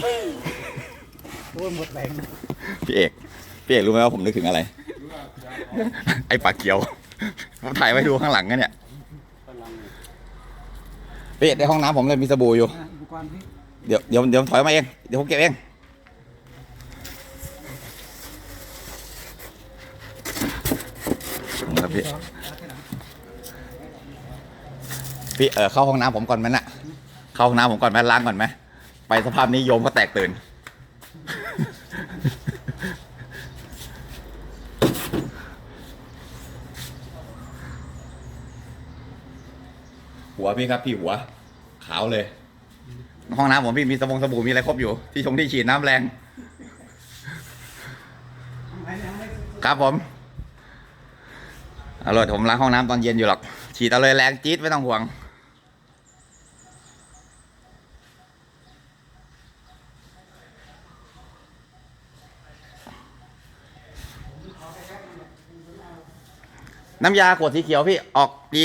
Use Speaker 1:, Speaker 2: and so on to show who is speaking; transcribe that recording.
Speaker 1: โอ้ยหมดแรง
Speaker 2: พี่เอก พี่เอกรู้ไหมว่าผมนึกถึงอะไร ไอ้ปากเกียว ผมถ่ายไว้ดูข้างหลังกันเนี่ยพี่เอกในห้องน้ำผมเลยมีสบู่อยู่
Speaker 1: อะอุปกรณ์พี่
Speaker 2: เดี๋ยวเดี๋ยวเดี๋ยวถอยมาเอง เดี๋ยวผมเก็บเอง ครับพี่
Speaker 1: สองเอาที่หลัง
Speaker 2: พี่เออเข้าห้องน้ำผมก่อนไหมน่ะ เข้าห้องน้ำผมก่อนไหมล้างก่อนไหม ไปสภาพนี้โยมก็แตกตื่น หัวพี่ครับพี่หัว ขาวเลย ห้องน้ำผมพี่มีสบงสบู่มีอะไรครบอยู่ ที่ชงที่ฉีดน้ำแรง ครับผมอร่อยผมล้างห้องน้ำตอนเย็นอยู่หรอก ฉีดเอาเลยแรงจี๊ดไม่ต้องห่วง น้ำยาขวดสีเขียวพี่ออกดี